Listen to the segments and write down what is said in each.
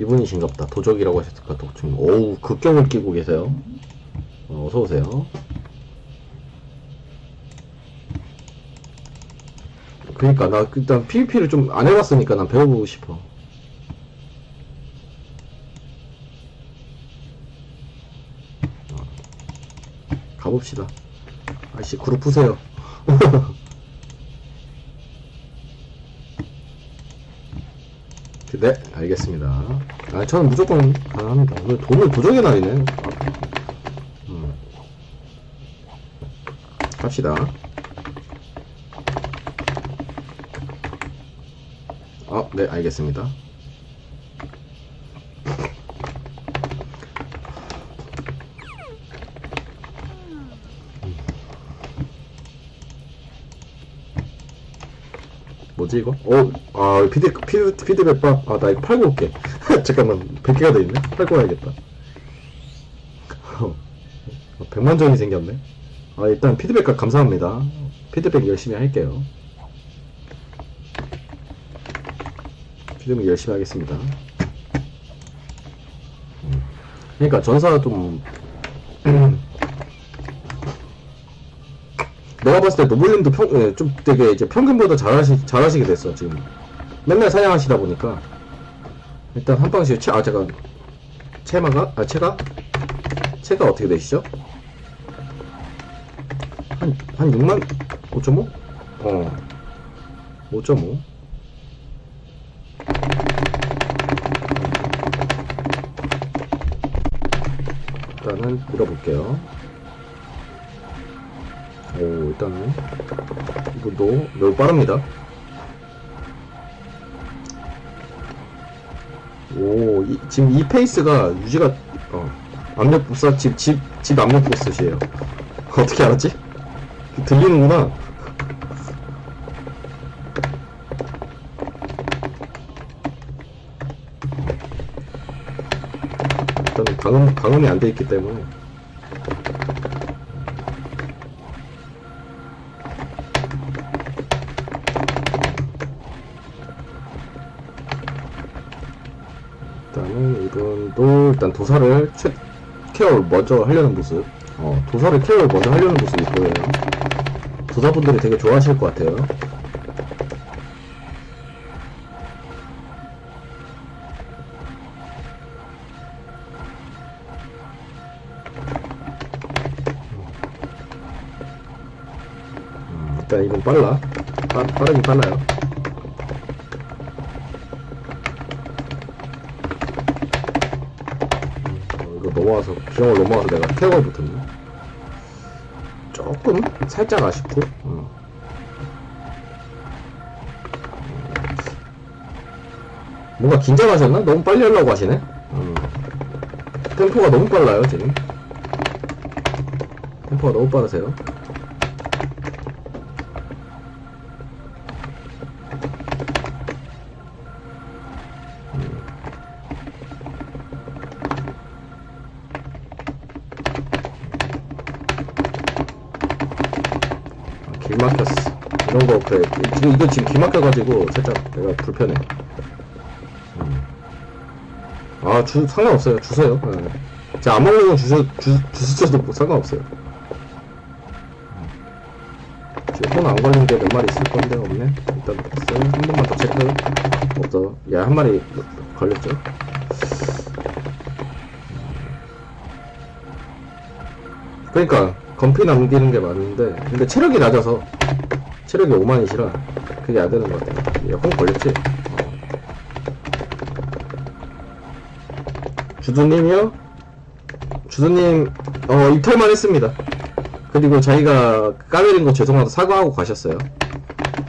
이분이신갑다. 도적이라고 하셨을까, 독충. 오우, 극경을 끼고 계세요. 어, 어서오세요. 그니까, 나 일단 PVP를 좀 안 해봤으니까 난 배워보고 싶어. 어, 가봅시다. 아이씨, 그룹 푸세요. 네, 알겠습니다. 아, 저는 무조건 가능합니다. 오늘 돈을 도적의 날이네. 음. 갑시다. 아, 네, 알겠습니다. 뭐지 이거? 어, 아 피드 피드 피드백밥 아 나 이거 팔고 올게. 잠깐만 100개가 돼 있네. 팔고 와야겠다. 100만 전이 생겼네. 아 일단 피드백값 감사합니다. 피드백 열심히 할게요. 피드백 열심히 하겠습니다. 음. 그러니까 전사 좀 내가 봤을 때 노블린도 평, 예, 좀 되게 이제 평균보다 잘하시, 잘하시게 됐어, 지금. 맨날 사냥하시다 보니까. 일단 한 방씩, 채, 아, 제가, 채마가? 아, 채가? 채가 어떻게 되시죠? 한, 한 6만, 5.5? 어. 5.5. 일단은 밀어볼게요. 오 일단은 이분도 매우 빠릅니다. 오 이, 지금 이 페이스가 유지가 어 압력 불사 집집 집 압력 불사시에요. 어떻게 알았지? 들리는구나. 일단 방음 방음이 안 돼 있기 때문에 이분도 일단 도사를 최, 케어 먼저 하려는 모습. 어, 도사를 케어 먼저 하려는 모습이 보여요. 도사분들이 되게 좋아하실 것 같아요. 음, 일단 이분 빨라. 빠, 빠르긴 빨라요 넘어와서 기형을 넘어와서 내가 태워가 못했네 조금 살짝 아쉽고 어. 뭔가 긴장하셨나? 너무 빨리 하려고 하시네 음. 템포가 너무 빨라요 지금 템포가 너무 빠르세요 이런 거 그래. 지금 이거 지금 길 막혀가지고 살짝 내가 불편해. 음. 아, 주 상관없어요. 주세요. 네. 제가 안 먹는 건 주셔 주 주셔도 뭐 상관없어요. 음. 지금 손안 걸린 게 몇 마리 있을 건데 없네. 일단 됐어요. 한 번만 더 체크. 없어. 야, 한 마리 걸렸죠. 그러니까 건피 남기는 게 맞는데 근데 체력이 낮아서 체력이 5만이시라 그게 안 되는 것 같아요 에어컨 걸렸지? 어. 주두님이요? 주두님 어 이탈만 했습니다 그리고 자기가 까내린 거 죄송하다 사과하고 가셨어요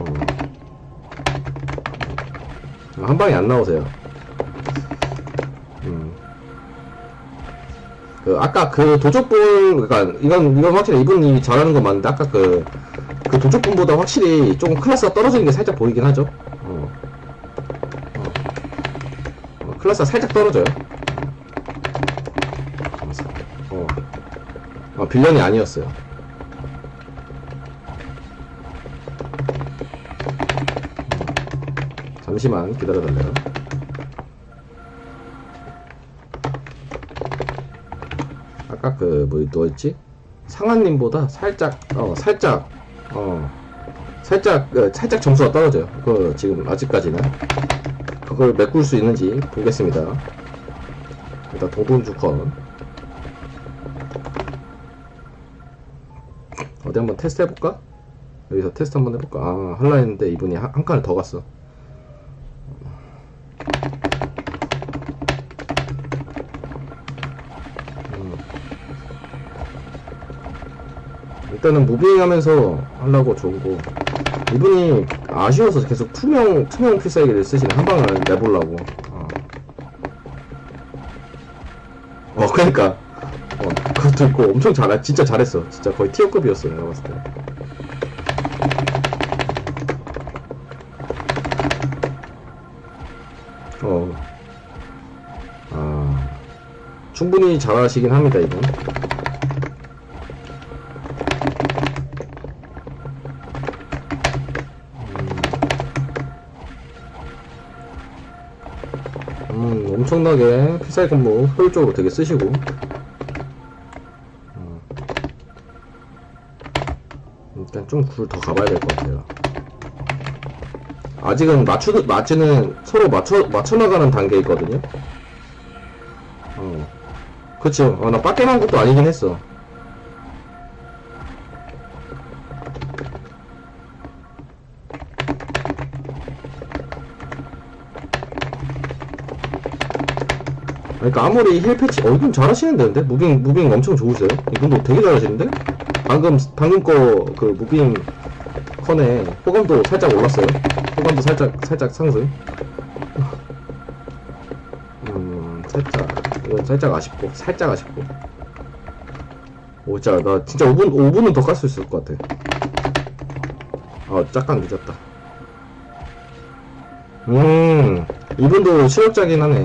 어. 한 방에 안 나오세요 음. 그 아까 그 도적분 그러니까 이건 이건 확실히 이분이 잘하는 건 맞는데 아까 그 그 도적군보다 확실히 조금 클래스가 떨어지는 게 살짝 보이긴 하죠. 어. 어. 어 클래스가 살짝 떨어져요. 어. 어. 빌런이 아니었어요. 음. 잠시만 기다려달래요. 아까 그, 뭐, 누워있지? 상한님보다 살짝, 어, 살짝 어 살짝 어, 살짝 점수가 떨어져요. 그 지금 아직까지는 그걸 메꿀 수 있는지 보겠습니다. 일단 동동주 건 어디 한번 테스트 해볼까? 여기서 테스트 한번 해볼까? 아 할라 했는데 이분이 한, 한 칸을 더 갔어. 일단은 무빙 하면서 하려고 좋고 이분이 아쉬워서 계속 투명 투명 필살기를 쓰시는 한 방을 내보려고. 어, 어 그러니까. 어 그것도 있고 엄청 잘해 진짜 잘했어. 진짜 거의 티어급이었어 내가 봤을 때. 어. 아, 충분히 잘하시긴 합니다, 이분. 엄청나게 피살 근무 효율적으로 되게 쓰시고. 음. 일단 좀 굴 더 가봐야 될 것 같아요. 아직은 맞추, 맞추는, 서로 맞춰, 맞춰나가는 단계에 있거든요? 어. 그쵸. 어, 나 빡겜한 것도 아니긴 했어. 그러니까 아무리 힐 패치, 어, 이분 잘하시는데, 근데? 무빙, 무빙 엄청 좋으세요? 이분도 되게 잘하시는데? 방금, 방금 거, 그, 무빙 컨에 호감도 살짝 올랐어요. 호감도 살짝, 살짝 상승. 음, 살짝, 이건 살짝 아쉽고, 살짝 아쉽고. 오, 진짜, 나 진짜 5분, 5분은 더깔수 있을 것 같아. 아, 약간 늦었다. 음, 이분도 실력자긴 하네.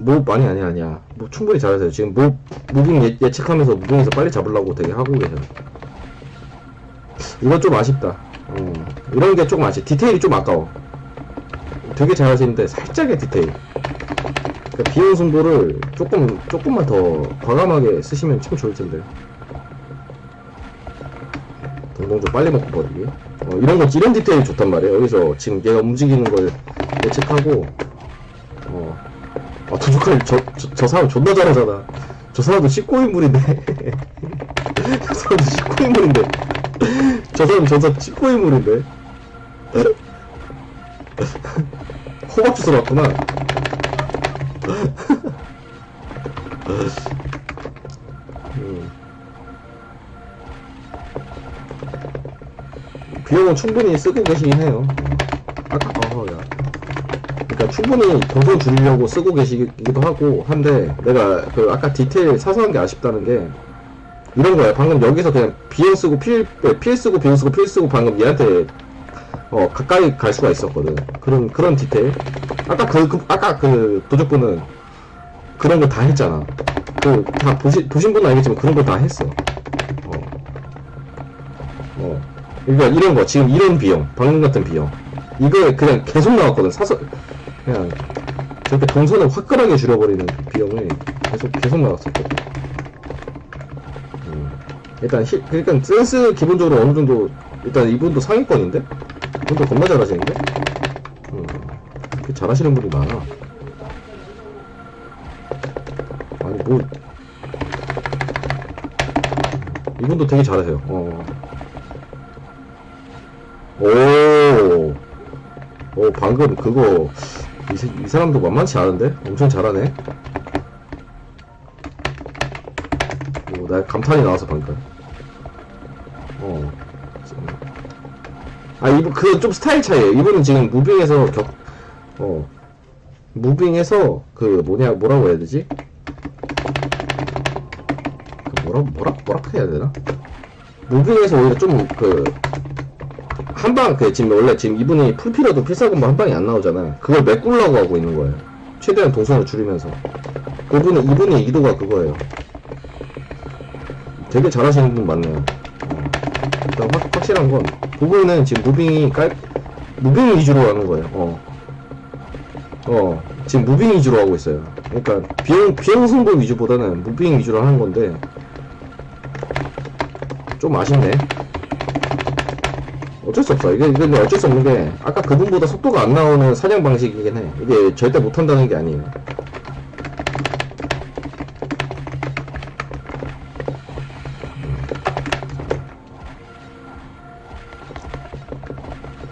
음, 뭐, 아니, 아니, 아니야. 뭐, 충분히 잘하세요. 지금 뭐, 무빙 예, 예측하면서 무빙에서 빨리 잡으려고 되게 하고 계셔요. 이건 좀 아쉽다. 어, 이런 게 조금 아쉽. 디테일이 좀 아까워. 되게 잘하시는데 살짝의 디테일. 그러니까 비용 승부를 조금 조금만 더 과감하게 쓰시면 참 좋을 텐데. 동동 좀 빨리 먹고 버리기. 어, 이런 거 이런 디테일 좋단 말이에요. 여기서 지금 얘가 움직이는 걸 예측하고. 어. 아 도둑할 저, 저, 저 사람 존나 잘하잖아. 저 사람도 19인물인데. 저 사람도 19인물인데. 저 사람 전사 19인물인데 호박 주스러 왔구나 음. 비용은 충분히 쓰고 계시긴 해요 그러니까 충분히 동선 줄이려고 쓰고 계시기도 하고 한데 내가 그 아까 디테일 사소한 게 아쉽다는 게 이런 거야. 방금 여기서 그냥 비행 쓰고 필, 네, 필 쓰고 비행 쓰고 필 쓰고 방금 얘한테 어 가까이 갈 수가 있었거든. 그런 그런 디테일. 아까 그, 그 아까 그 도적분은 그런 거다 했잖아. 그 다 보시 보신 분은 알겠지만 그런 거다 했어. 어. 어. 그러니까 이런 거 지금 이런 비용, 방금 같은 비용. 이거 그냥 계속 나왔거든. 사서 그냥 저렇게 동선을 화끈하게 줄여버리는 비용이 계속 계속 나왔었거든. 일단 히, 그러니까 센스 기본적으로 어느 정도 일단 이분도 상위권인데? 이분도 겁나 잘하시는데? 음, 그 잘하시는 분이 많아. 아니 뭐. 이분도 되게 잘하세요. 어. 오, 오 방금 그거 이, 사- 이 사람도 만만치 않은데 엄청 잘하네 오, 나 감탄이 나와서 방금. 어. 아, 이분, 그건 좀 스타일 차이에요. 이분은 지금 무빙에서 격, 어. 무빙에서, 그, 뭐냐, 뭐라고 해야 되지? 그 뭐라, 뭐라, 뭐라 해야 되나? 무빙에서 오히려 좀, 그, 한 방, 그, 지금 원래 지금 이분이 풀피라도 필살콤보 한 방이 안 나오잖아. 그걸 메꾸려고 하고 있는 거예요. 최대한 동선을 줄이면서. 그분은, 이분의 의도가 그거예요. 되게 잘하시는 분 많네요. 어, 일단 확, 확실한 건 부부는 지금 무빙이 깔 무빙 위주로 하는 거예요. 어. 어, 지금 무빙 위주로 하고 있어요. 그러니까 비용 비용 승부 위주보다는 무빙 위주로 하는 건데 좀 아쉽네. 어쩔 수 없어. 이게 이게 어쩔 수 없는 게 아까 그분보다 속도가 안 나오는 사냥 방식이긴 해. 이게 절대 못 한다는 게 아니에요.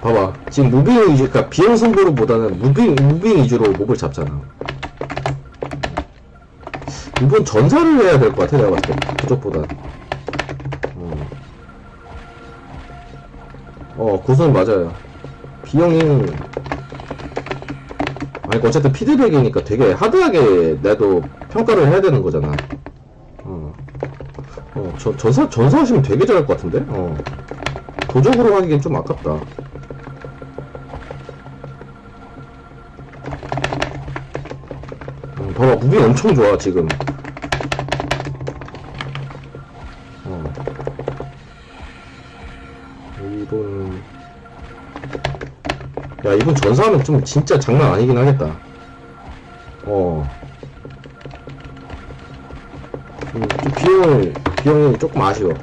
봐봐. 지금 무빙 위주, 그러니까 비용 승부로보다는 무빙, 무빙 위주로 몹을 잡잖아. 이번 전사를 해야 될 것 같아, 내가 봤을 때. 그쪽보다. 어 구성 맞아요. 비용이, 아니, 어쨌든 피드백이니까 되게 하드하게 나도 평가를 해야 되는 거잖아. 어, 어, 저, 전사, 전사하시면 되게 잘할 것 같은데? 어. 도적으로 하기엔 좀 아깝다. 음, 봐봐 무빙 엄청 좋아 지금 야 이분 전사하면 좀 진짜 장난 아니긴 하겠다. 어. 음, 좀 비용을 비용이 조금 아쉬워.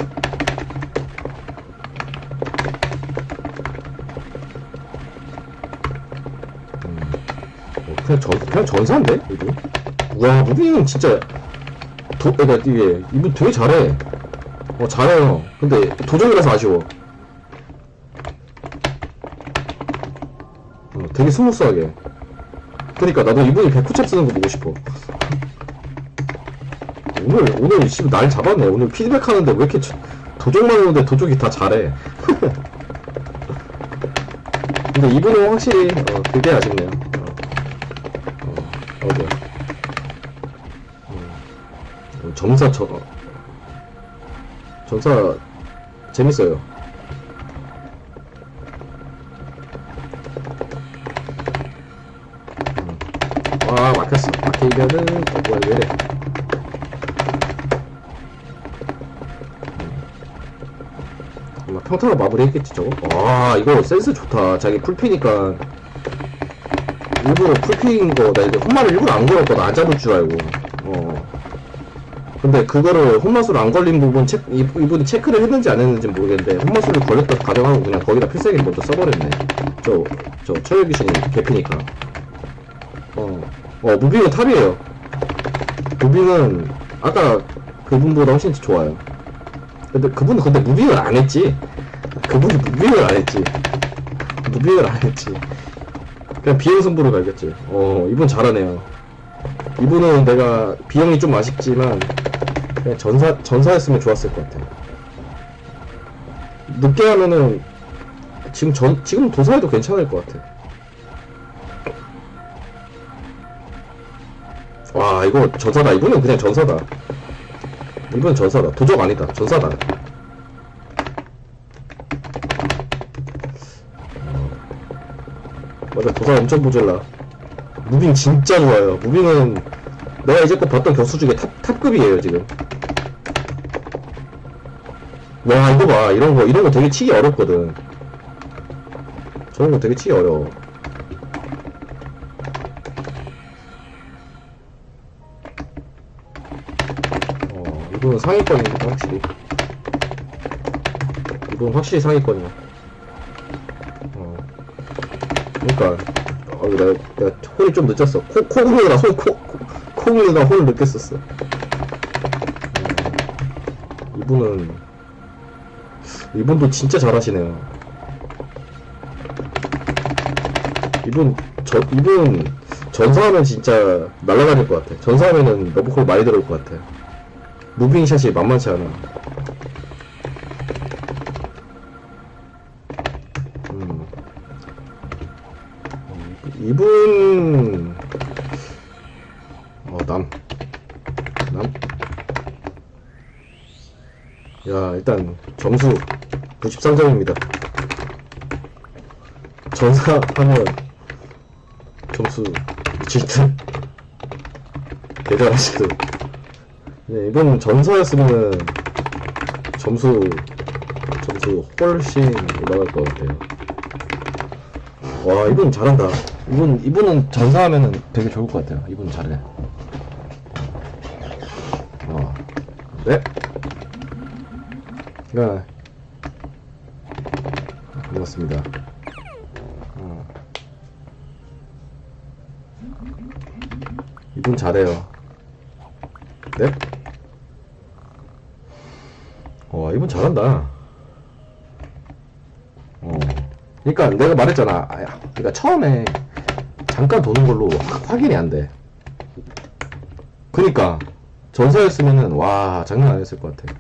어, 그냥 전 그냥 전사인데? 이분? 와 무빙은 진짜 도 그러니까 이게 이분 되게 잘해. 어 잘해요. 근데 도적이라서 아쉬워 어, 되게 스무스하게. 그러니까 나도 이분이 백후찹 쓰는 거 보고 싶어. 오늘 오늘 씨날 잡았네. 오늘 피드백 하는데 왜 이렇게 저- 도적만 오는데 도적이 다 잘해? 근데 이분은 확실히 어, 그게 아쉽네요. 어, 어, 어, 뭐야. 어, 점사 저 점사 재밌어요. 와 막혔어. 막히면은 어 뭐야 왜 이래? 음. 평타로 마무리했겠지 저거. 와 이거 센스 좋다. 자기 풀피니까 일부러 풀피인 거, 나 이제 홈마를 일부러 안 걸었거든. 안 잡을 줄 알고. 어. 근데 그거를 홈마술 안 걸린 부분 체, 이, 이분이 체크를 했는지 안 했는지 모르겠는데 홈마술을 걸렸다 가정하고 그냥 거기다 필살기 먼저 써버렸네. 저, 저 철의 귀신이 개피니까. 어. 어, 무빙은 탑이에요. 무빙은 아까 그분보다 훨씬 좋아요. 근데 그분은 근데 무빙을 안 했지. 그분이 무빙을 안 했지. 무빙을 안 했지. 그냥 비행 승부로 갈겼지. 어, 이분 잘하네요. 이분은 내가 비용이 좀 아쉽지만 그냥 전사 전사했으면 좋았을 것 같아. 늦게 하면은 지금 전 지금 도사해도 괜찮을 것 같아. 와 이거 전사다. 이분은 그냥 전사다. 이분 전사다. 도적 아니다. 전사다. 맞아 도사 엄청 모질라. 무빙 진짜 좋아요. 무빙은 내가 이제껏 봤던 교수 중에 탑, 탑급이에요, 지금. 와, 이거 봐. 이런 거, 이런 거 되게 치기 어렵거든. 저런 거 되게 치기 어려워. 이분은 상위권입니다, 확실히. 이분 확실히 상위권이야. 어. 그니까, 어, 내가, 내가 홀이 좀 늦었어. 코, 코 굴리느라 홀, 코, 코, 홀을 늦게 썼어. 음, 이분은, 이분도 진짜 잘하시네요. 이분, 저, 이분, 전사하면 진짜 날아다닐 것 같아. 전사하면은 러브콜 많이 들어올 것 같아. 무빙샷이 만만치 않아. 음. 이분 어 남. 남. 야, 일단 점수 93점입니다. 전사하면 점수 미칠 듯. 대단하시도. 네, 이분 전사였으면 점수 점수 훨씬 올라갈 것 같아요. 와, 이분 잘한다. 이분, 이분은 전사하면은 되게 좋을 것 같아요. 이분 잘해. 어. 네? 네. 고맙습니다. 어. 이분 잘해요. 네? 이분 잘한다. 어. 그러니까 내가 말했잖아. 아, 야, 그러니까 처음에 잠깐 도는 걸로 확- 확인이 안 돼. 그니까 전사였으면은 와 장난 아니었을 것 같아.